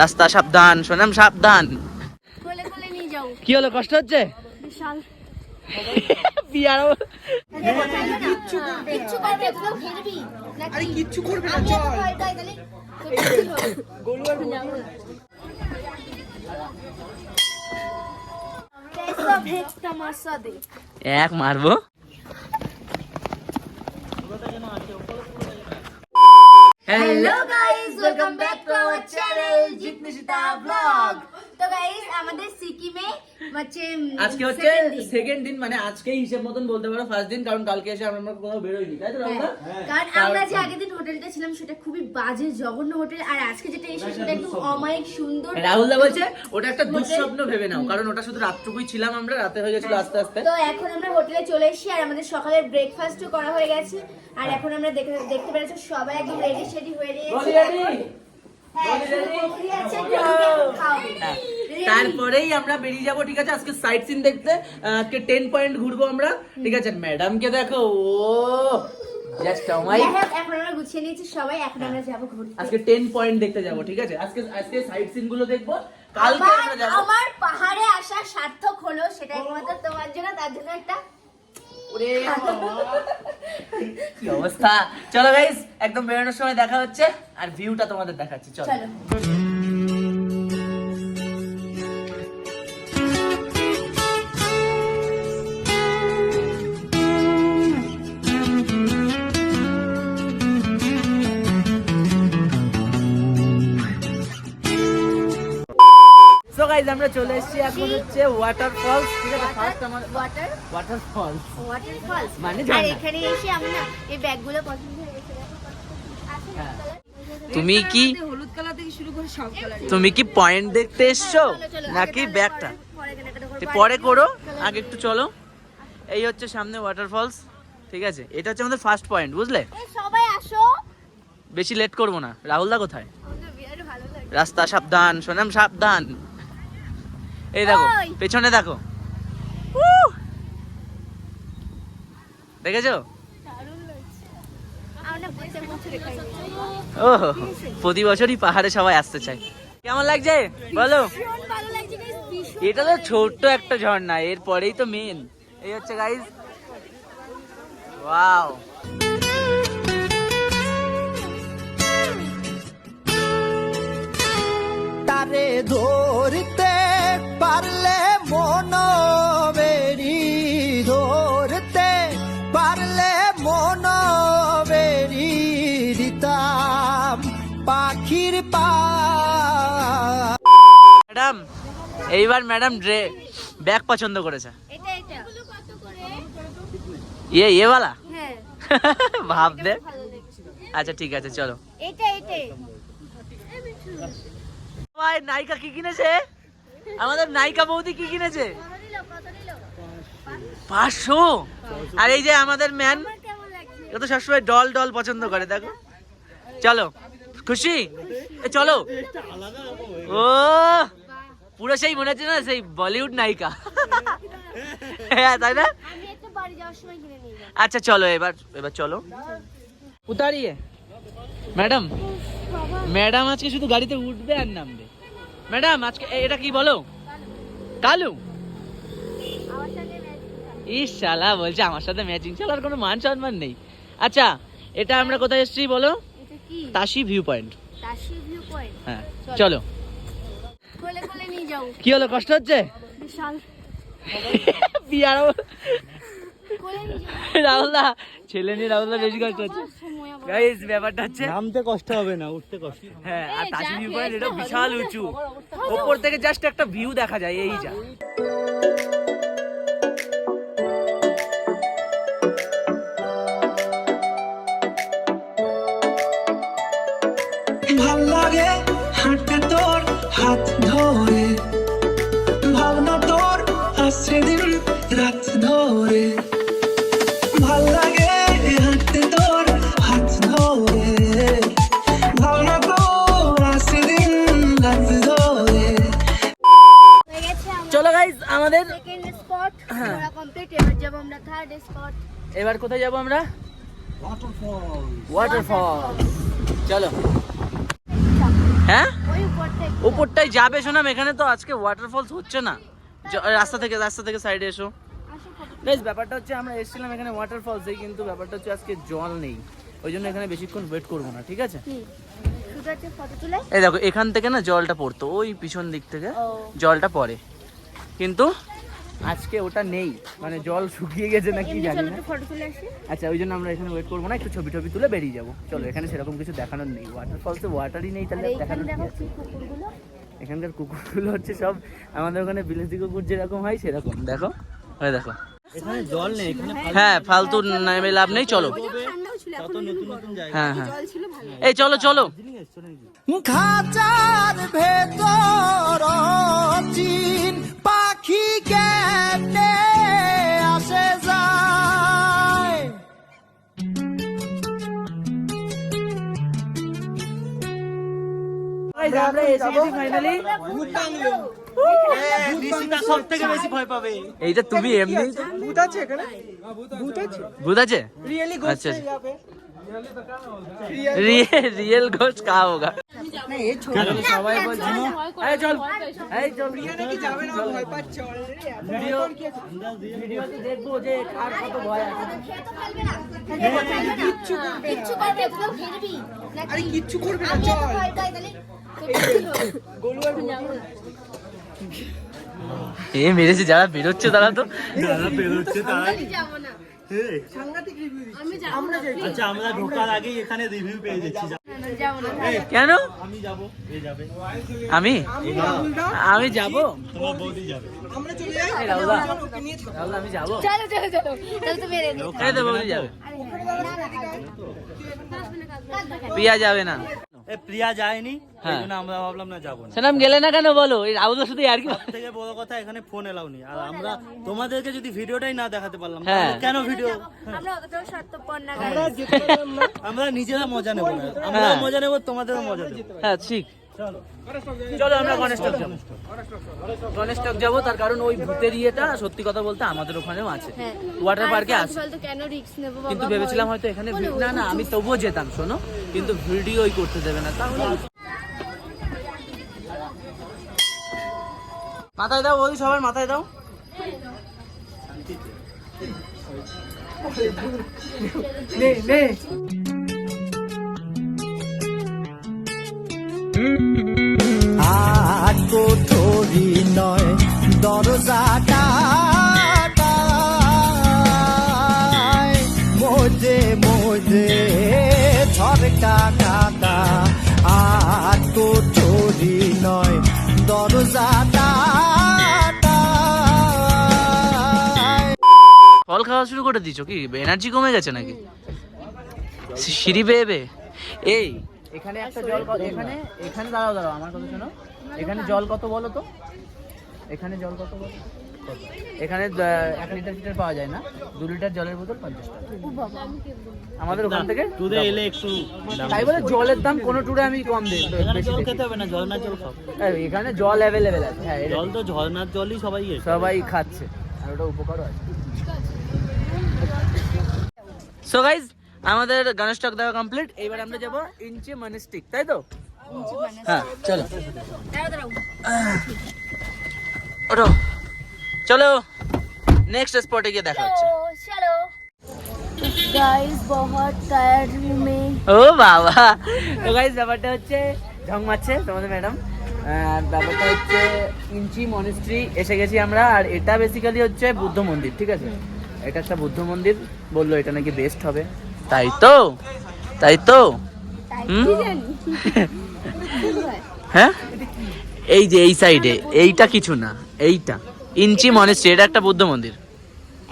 রাস্তা সাবধান সোনাম সাবধান। কি হলো কষ্ট হচ্ছে? এক মারবো। হ্যালো জিতনিশিতা ব্লগ তো গাইস আমাদের সিকিমে হচ্ছে আজকে হচ্ছে সেকেন্ড দিন। মানে আজকে হিসেব মতন বলতে পারো ফার্স্ট দিন কারণ কালকে এসে আমরা কোথাও বেরোইনি তাই তো রাহুলদা? কারণ আমরা যে আগের দিন হোটেলটা ছিলাম সেটা খুবই বাজে জঘন্য হোটেল আর আজকে যেটা এসে সেটা একদম অমায়িক সুন্দর রাহুলদা বলছে ওটা একটা দুঃস্বপ্ন ভেবে নাও কারণ ওটা শুধু রাতটুকুই ছিলাম আমরা রাতে হয়ে গেছিল আস্তে আস্তে। তো এখন আমরা হোটেলে চলে এসেছি আর আমাদের সকালের ব্রেকফাস্টও করা হয়ে গেছে আর এখন আমরা দেখে দেখতে পেরেছি সবাই একদম রেডি সেডি হয়ে বলি তারপরেই আমরা বেরিয়ে যাব। ঠিক আছে? আজকে সাইট সিন দেখতে। আজকে টেন পয়েন্ট ঘুরবো আমরা ঠিক আছে? ম্যাডামকে দেখো ও জাস্ট আমাই এখন আমরা গুছিয়ে নিয়েছি সবাই এখন আমরা যাব ঘুরতে। আজকে টেন পয়েন্ট দেখতে যাব ঠিক আছে? আজকে আজকে সাইট সিনগুলো দেখব। কালকে আমার আমরা যাব। আমার পাহাড়ে আসা সার্থক হলো সেটা একমাত্র তোমার জন্য তার জন্য একটা ওরে কি অবস্থা? চলো গাইস একদম বেরোনোর সময় দেখা হচ্ছে আর ভিউটা তোমাদের দেখাচ্ছি। চলো। গাইস আমরা চলে এসেছি এখন হচ্ছে ওয়াটার ফলস ঠিক আছে? ফার্স্ট আমার water water false water false মানে আর এখানে এসে আমি না এই ব্যাগগুলো পছন্দ হয়ে হ্যাঁ। তুমি কি হলুদ কালার থেকে শুরু করে সব কালার তুমি কি পয়েন্ট দেখতে এসছো? চলো, আগে নাকি ব্যাগটা? পরে- করো আগে একটু চলো। এই হচ্ছে সামনে ওয়াটার ফলস ঠিক আছে? এটা হচ্ছে আমাদের ফার্স্ট পয়েন্ট বুঝলে? সবাই আসো। বেশি লেট করব না। রাহুল দা কোথায়? আমাদের বিয়ার ভালো লাগে। রাস্তা সাবধান সোনাম সাবধান। এই দেখো পেছনে দেখো। দেখেছ? ও প্রতি বছরই পাহাড়ে সবাই আসতে চায়। কেমন লাগছে? বলো। এটা তো ছোট্ট একটা ঝর্ণা এরপরেই তো মেন এই হচ্ছে গাইজ ওয়াও তারে ধরতে পারলে মন বেরি ধরতে পারলে মন বেরি দিতাম পাখির পা। ম্যাডাম এইবার ম্যাডাম ড্রে ব্যাগ পছন্দ করেছে। এটা এটা। কত করে ইয়ে ইয়ে বালা? হ্যাঁ। ভাব দে। আচ্ছা ঠিক আছে চলো। এটা এটা। ভাই নায়িকা কি কিনেছে? আমাদের নায়িকা বৌদি কি কিনেছে? পাঁচশো আর এই যে আমাদের ম্যান আমার কেমন লাগছে? ও তো সবসময় ডল ডল পছন্দ করে দেখো। চলো খুশি? এ, চলো। ও পুরো সেই মনে হচ্ছে না সেই বলিউড নায়িকা। হ্যাঁ তাই না? আচ্ছা চলো এবার এবার চলো। উতারিয়ে। ম্যাডাম ম্যাডাম আজকে শুধু গাড়িতে উঠবে আর নামবে। ম্যাডাম আজকে এটা কি বলো? কালু। ইস শালা বলছে আমার সাথে ম্যাচিং চালার কোনো মান সম্মান নেই। আচ্ছা এটা আমরা কোথায় এসেছি বলো? Tashi viewpoint. হ্যাঁ চলো। কি হলো কষ্ট হচ্ছে? বিশাল। বিয়ার কোলে নিয়ে যাও রাহুল দা ছেলে নিয়ে রাহুল দা বেশি কষ্ট হচ্ছে। গাইস ব্যাপারটা হচ্ছে নামতে কষ্ট হবে না উঠতে কষ্ট হ্যাঁ আর ভিউ পয়েন্ট এটা বিশাল উঁচু। ওপর থেকে জাস্ট একটা ভিউ দেখা যায় এই যা। ভালো লাগে এবার কোথায় যাব আমরা? ওয়াটারফল চলো। হ্যাঁ? ওই উপর ওপরটাই যাবে শোনাম এখানে তো আজকে ওয়াটারফলস হচ্ছে না। রাস্তা থেকে রাস্তা থেকে সাইডে এসো। বেশ ব্যাপারটা হচ্ছে আমরা এসেছিলাম এখানে ওয়াটারফলসে কিন্তু ব্যাপারটা হচ্ছে আজকে জল নেই। ওই জন্য এখানে বেশিক্ষণ ওয়েট করব না ঠিক আছে? এই দেখো এখান থেকে না জলটা পড়তো ওই পিছন দিক থেকে জলটা পড়ে। কিন্তু আজকে ওটা নেই। মানে জল শুকিয়ে গেছে না কি জানি না। আচ্ছা ওই জন্য আমরা এখানে ওয়েট করব না একটু ছবি টবি তুলে বেরিয়ে যাব। চলো এখানে সেরকম কিছু দেখানোর নেই। ওয়াটার ওয়াটারফলসে ওয়াটারই নেই তাহলে দেখানোর এখানকার কুকুরগুলো হচ্ছে সব আমাদের ওখানে বিলেতি কুকুর যেরকম হয় সেরকম। দেখো? ওই দেখো। এখানে জল নেই হ্যাঁ ফালতু নেমে লাভ নেই চলো। হ্যাঁ হ্যাঁ জল ছিল ভালো। এই চলো চলো। খাঁচার ভেতর কেটে আসে তুমি এমনি? ভূত আছে রিয়েল ঘোষ কা হোগা এ মেরেছে যারা বেরোচ্ছে তারা তো যারা বেরোচ্ছে তারা আচ্ছা আমরা ঢোকার আগেই এখানে রিভিউ পেয়ে যাচ্ছি কেন? আমি যাব এ যাবে। আমি? আমি যাব? তোমার বৌদি যাবে। আমরা চলে যাই। এই রাহুলদা। ওকে নিয়ে থাকো রাহুলদা আমি যাব। চলো চলো চলো। তাহলে তো বেরে নি বৌদি যাবে। প্রিয়া যাবে না। এ প্রিয়া যায়নি হ্যাঁ। আমরা ভাবলাম না যাব না। গেলে না কেন বলো? এই শুধু আর কি থেকে বড় কথা এখানে ফোন এলাও নি আর আমরা তোমাদেরকে যদি ভিডিওটাই না দেখাতে পারলাম হ্যাঁ। কেন ভিডিও আমরা না। আমরা নিজেরা মজা নেব না। আমরা হ্যাঁ। মজা নেব তোমাদেরও মজা নেব। হ্যাঁ ঠিক। চলো। আমরা গণেশ টক যাব। গণেশ টক যাব তার কারণ ওই ভূতের ইয়েটা সত্যি কথা বলতে আমাদের ওখানেও আছে। ওয়াটার পার্কে আছে। তো কেন রিস্ক নেব বাবা কিন্তু ভেবেছিলাম হয়তো এখানে না না আমি তবুও যেতাম শোনো। কিন্তু ভিডিওই করতে দেবে না তাহলে মাথায় দাও ওই সবার মাথায় দাও। নে নে। আর কোঠরি নয়, দরজাটা মধ্যে মধ্যে ঝরকা কাটা আর কোঠরি নয়, দরজাটা ফল খাওয়া শুরু করে দিছো কি? এনার্জি কমে গেছে নাকি? সিঁড়ি বেয়ে? এই এখানে একটা জল কত এখানে এখানে দাঁড়াও দাঁড়াও আমার কথা শোনো। এখানে জল কত বলো তো? এখানে জল কত বলো? এখানে এক লিটার লিটার পাওয়া যায় না। দু লিটার জলের বোতল পঞ্চাশ টাকা। আমাদের ওখান থেকে টুরে এলে একটু তাই বলে জলের দাম কোনো টুরে আমি কম দিই এখানে জল খেতে হবে না ঝর্ণার জল খাও। এখানে জল অ্যাভেলেবেল আছে। হ্যাঁ জল তো ঝর্ণার জলই সবাই সবাই খাচ্ছে। আর ওটা উপকারও আছে। সো গাইজ আমাদের গণেশ টক দেওয়া কমপ্লিট এবার আমরা যাব ইঞ্চি মানিস্টিক তাই তো? হ্যাঁ চলো। ওঠো। চলো নেক্সট স্পটে গিয়ে দেখা হচ্ছে। গাইস ও বাবা। তো গাইস ব্যাপারটা হচ্ছে ঢং তোমাদের ম্যাডাম ব্যাপারটা হচ্ছে ইঞ্চি মনেস্ট্রি এসে গেছি আমরা। আর এটা বেসিক্যালি হচ্ছে বুদ্ধ মন্দির ঠিক আছে? এটা একটা বুদ্ধ মন্দির। বলল এটা নাকি বেস্ট হবে। তাই তো? তাই তো? হ্যাঁ? এই যে এই সাইডে এইটা কিছু না এইটা। ইঞ্চি মনেস্ট্রি এটা একটা বৌদ্ধ মন্দির।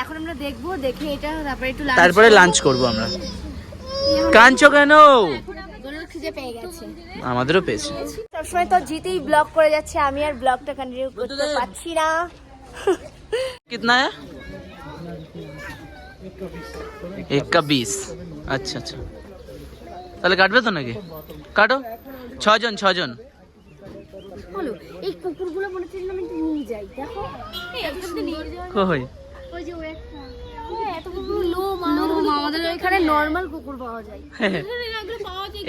এখন আমরা দেখব দেখে এটা তারপরে একটু তারপরে লাঞ্চ করব আমরা। কাঞ্চো কেন? আমাদেরও পেয়েছে। সবসময় তো জিতেই ব্লক করে যাচ্ছে আমি আর ব্লগটা কন্টিনিউ করতে পারছি না। কিতনা এক বিশ আচ্ছা আচ্ছা। তাহলে কাটবে তো নাকি? কাটো। ছজন ছজন। এই কুকুরগুলো হ্যাঁ।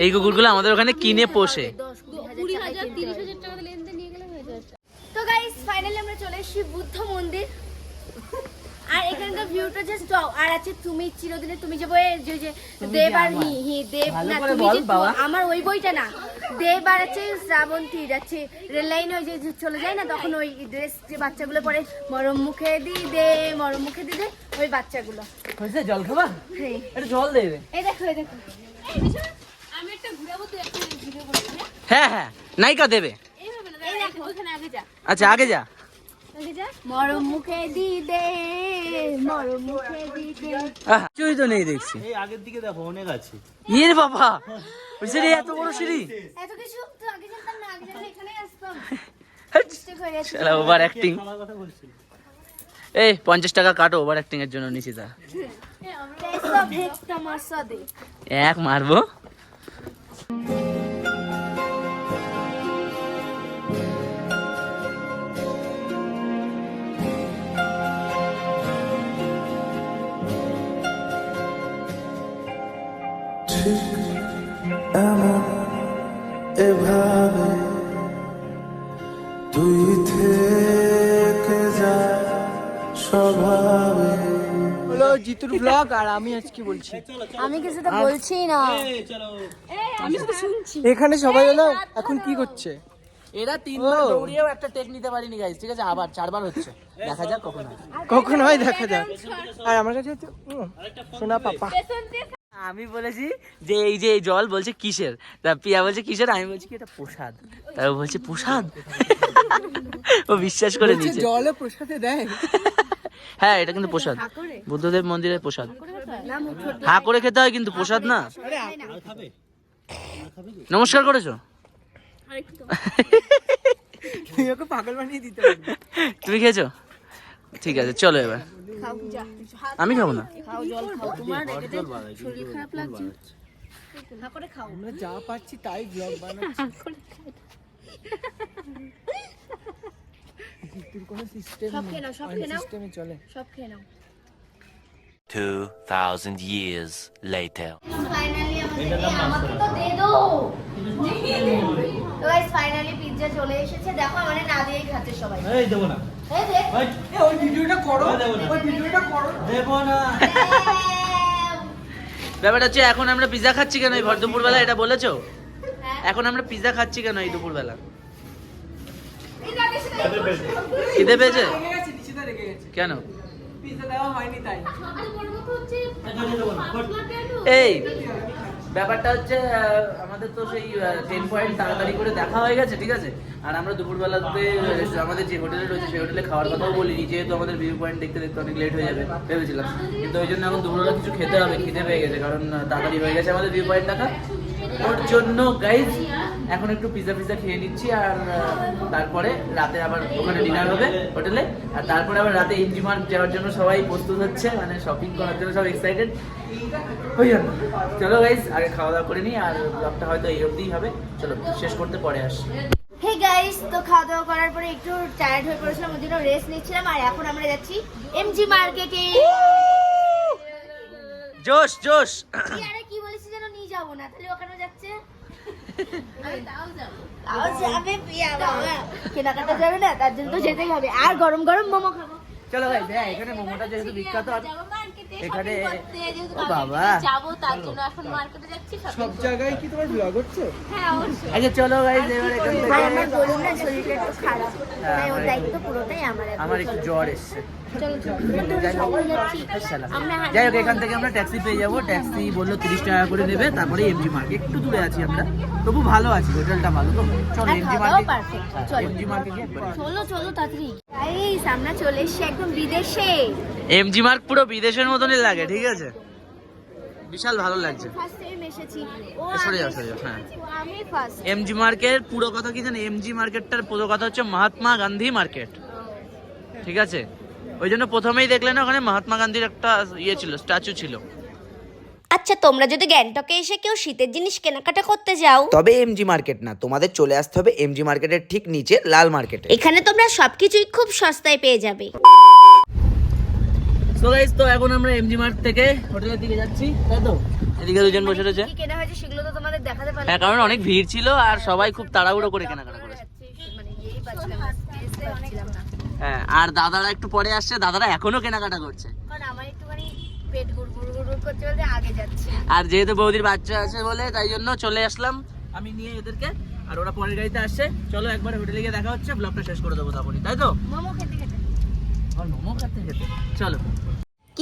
এই কুকুরগুলো আমাদের ওখানে কিনে পোষে। তো গাইস ফাইনালি আমরা চলে এসেছি বুদ্ধ মন্দির। আর এখানকার ভিউটা জাস্ট আর আছে তুমি চিরদিনে তুমি যে বইয়ে যে যে দেব আর হি হি দেব না তুমি যে আমার ওই বইটা না। দেব আর আছে শ্রাবন্তী যাচ্ছে রেল লাইন হয়ে যে চলে যায় না তখন ওই ড্রেস যে বাচ্চাগুলো পরে মরম মুখে দি দে মরম মুখে দি দে ওই বাচ্চাগুলো। হয়েছে জল খাবা হ্যাঁ। জল দেবে এই দেখো এই দেখো। আমি একটা ঘুরাবো তুই একটা ভিডিও করবি হ্যাঁ হ্যাঁ। নাইকা দেবে। এইভাবে না এই দেখো। ওখানে আগে যা। আচ্ছা আগে যা। ওভার অ্যাক্টিং পঞ্চাশ টাকা কাটো ওভার অ্যাক্টিং এর জন্য নিশিতা এক মারবো। এভাবে তুই থেকে যা স্বভাবে। হলো জিতুর ব্লগ আর আমি আজকে বলছি। আমি কিছু তো বলছি না। এখানে সবাই হলো এখন কি করছে? এরা তিনবার। দৌড়িয়েও একটা টেক নিতে পারিনি গাইজ ঠিক আছে? আবার চারবার হচ্ছে। দেখা যাক কখন হয়। কখন হয় দেখা যাক। আর আমার কাছে হচ্ছে সোনা পাপা। আমি বলেছি যে এই যে এই জল বলছে কিসের? তা পিয়া বলছে কিসের? আমি বলছি কি এটা প্রসাদ। তার বলছে প্রসাদ? ও বিশ্বাস করে নিয়েছে। জলে প্রসাদে দেয়। হ্যাঁ এটা কিন্তু প্রসাদ। বুদ্ধদেব মন্দিরের প্রসাদ। হা করে খেতে হয় কিন্তু প্রসাদ না। নমস্কার করেছ? পাগল বানিয়ে দিতে তুমি খেয়েছো? ঠিক আছে চলো এবার। আমি খাব না। আমরা যা পাচ্ছি তাই ব্লগ বানাচ্ছি। জিতুর কোনো সিস্টেম সব খেয়ে নাও, সব খেয়ে নাও। সিস্টেমে চলে। সব খেয়ে নাও। 2,000 years later. ফাইনালি আমাকে তো দে দো তো গাইস ফাইনালি পিৎজা চলে এসেছে। দেখো আমাদের না দিয়েই খাচ্ছে সবাই। এই দেবো না। এই দেখ। এই, এ, ওই ভিডিওটা করো। দেবো না। ওই ভিডিওটা করো। দেবো না। ব্যাপারটা হচ্ছে এখন আমরা পিজা খাচ্ছি কেন? এই ভর দুপুরবেলা এটা বলেছ? এখন আমরা পিজা খাচ্ছি কেন এই দুপুরবেলা? খিদে পেয়েছে। কেন? তাই। এই। ব্যাপারটা হচ্ছে আমাদের তো সেই টেন পয়েন্ট তাড়াতাড়ি করে দেখা হয়ে গেছে, ঠিক আছে? আর আমরা দুপুরবেলাতে, আমাদের যে হোটেলে রয়েছে, সেই হোটেলে খাওয়ার কথাও বলিনি, যেহেতু আমাদের ভিউ পয়েন্ট দেখতে দেখতে অনেক লেট হয়ে যাবে, ভেবেছিলাম। কিন্তু ওই জন্য এখন দুপুরবেলা কিছু খেতে হবে, খিদে পেয়ে গেছে, কারণ তাড়াতাড়ি হয়ে গেছে আমাদের ভিউ পয়েন্ট দেখা। ওর জন্য গাইজ এখন একটু পিজা পিজা খেয়ে নিচ্ছি আর তারপরে রাতে আবার ওখানে ডিনার হবে হোটেলে। আর তারপরে আবার রাতে এনজি মার্ক যাওয়ার জন্য সবাই প্রস্তুত হচ্ছে মানে শপিং করার জন্য সব এক্সাইটেড ওই জন্য। চলো গাইজ আগে খাওয়া দাওয়া করে নিই আর ব্লগটা হয়তো এই অবধিই হবে। চলো শেষ করতে পরে আসি। হে গাইস তো খাওয়া দাওয়া করার পরে একটু টায়ার্ড হয়ে পড়েছিলাম ওই জন্য রেস্ট নিচ্ছিলাম। আর এখন আমরা যাচ্ছি এমজি মার্কেটে জোশ জোশ আরে কি বলেছি যেন নিয়ে যাব না তাহলে ওখানে যাচ্ছে। কেনাকাটা যাবে না তার জন্য তো যেতেই হবে আর গরম গরম মোমো খাব চলো ভাই এখানে মোমোটা যেহেতু বিখ্যাত আর এখানে ও বাবা যাব তার জন্য এখন মার্কেটে সব জায়গায় কি তোমার ব্লগ হচ্ছে? হ্যাঁ অবশ্যই। আচ্ছা চলো গাইজ এবার এখান ভাই আমার বলুন না শরীরটা একটু খারাপ। হ্যাঁ, তাই ওর দায়িত্ব পুরোটাই আমার আমার একটু জ্বর এসছে। চলো চলো। যাই হোক। আমরা এখান থেকে আমরা ট্যাক্সি পেয়ে যাব। ট্যাক্সি বলল তিরিশ টাকা করে নেবে তারপরে এমজি মার্কেট একটু দূরে আছি আমরা। তবু ভালো আছি হোটেলটা ভালো। তো চলো এমজি মার্কেট চলো। এমজি মার্কেট চলো চলো তাড়াতাড়ি। এই সামনে চলে এসছে একদম বিদেশে। এমজি মার্ক পুরো বিদেশের মতনই লাগে ঠিক আছে? বিশাল ভালো লাগছে। ফার্স্ট টাইম এসেছি। ও সরে যাও, সরে যাও, হ্যাঁ। আমি ফার্স্ট এমজি মার্কেট পুরো কথা কি জানেন এমজি মার্কেটটার পুরো কথা হচ্ছে মহাত্মা গান্ধী মার্কেট ঠিক আছে? ওই জন্য প্রথমেই দেখলেন ওখানে মহাত্মা গান্ধীর একটা ইয়ে ছিল স্ট্যাচু ছিল। আচ্ছা তোমরা যদি গ্যাংটকে এসে কেউ শীতের জিনিস কেনাকাটা করতে যাও। তবে এমজি মার্কেট না তোমাদের চলে আসতে হবে এমজি মার্কেটের ঠিক নিচে লাল মার্কেটে এখানে তোমরা সবকিছুই খুব সস্তায় পেয়ে যাবে। সো গাইস তো এখন আমরা এমজি মার্ট থেকে হোটেলের দিকে যাচ্ছি তাই তো? এদিকে দুজন বসে রয়েছে। কি কেনা হয়েছে সেগুলো তো তোমাদের দেখাতে পারলাম। হ্যাঁ কারণ অনেক ভিড় ছিল আর সবাই খুব তাড়াহুড়ো করে কেনাকাটা করেছে। মানে। হ্যাঁ আর দাদারা একটু পরে আসছে দাদারা এখনও কেনাকাটা করছে। কারণ আমার একটুখানি পেট গুড় গুড় গুড় গুড় করতে বলতে আগে যাচ্ছে। আর যেহেতু বৌদির বাচ্চা আছে বলে তাই জন্য চলে আসলাম। আমি নিয়ে এদেরকে আর ওরা পরের গাড়িতে আসছে। চলো একবার হোটেলে গিয়ে দেখা হচ্ছে ব্লগটা শেষ করে দেবো তখনই তাই তো? মোমো খেতে খেতে। মোমো খেতে খেতে। চলো।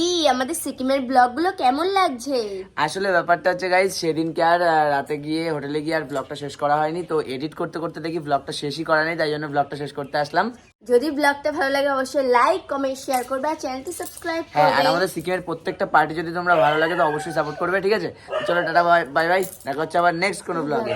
কি? আমাদের সিকিমের ব্লগগুলো কেমন লাগছে? আসলে ব্যাপারটা হচ্ছে গাইজ সেদিনকে আর রাতে গিয়ে হোটেলে গিয়ে আর ব্লগটা শেষ করা হয়নি তো এডিট করতে করতে দেখি ব্লগটা শেষই করা নেই তাই জন্য ব্লগটা শেষ করতে আসলাম। যদি ব্লগটা ভালো লাগে অবশ্যই লাইক কমেন্ট শেয়ার করবে আর চ্যানেলটি সাবস্ক্রাইব হ্যাঁ আর আমাদের সিকিমের প্রত্যেকটা পার্টি যদি তোমরা ভালো লাগে তো অবশ্যই সাপোর্ট করবে ঠিক আছে? চলো টাটা বাই বাই দেখা হচ্ছে আবার নেক্সট কোনো ব্লগে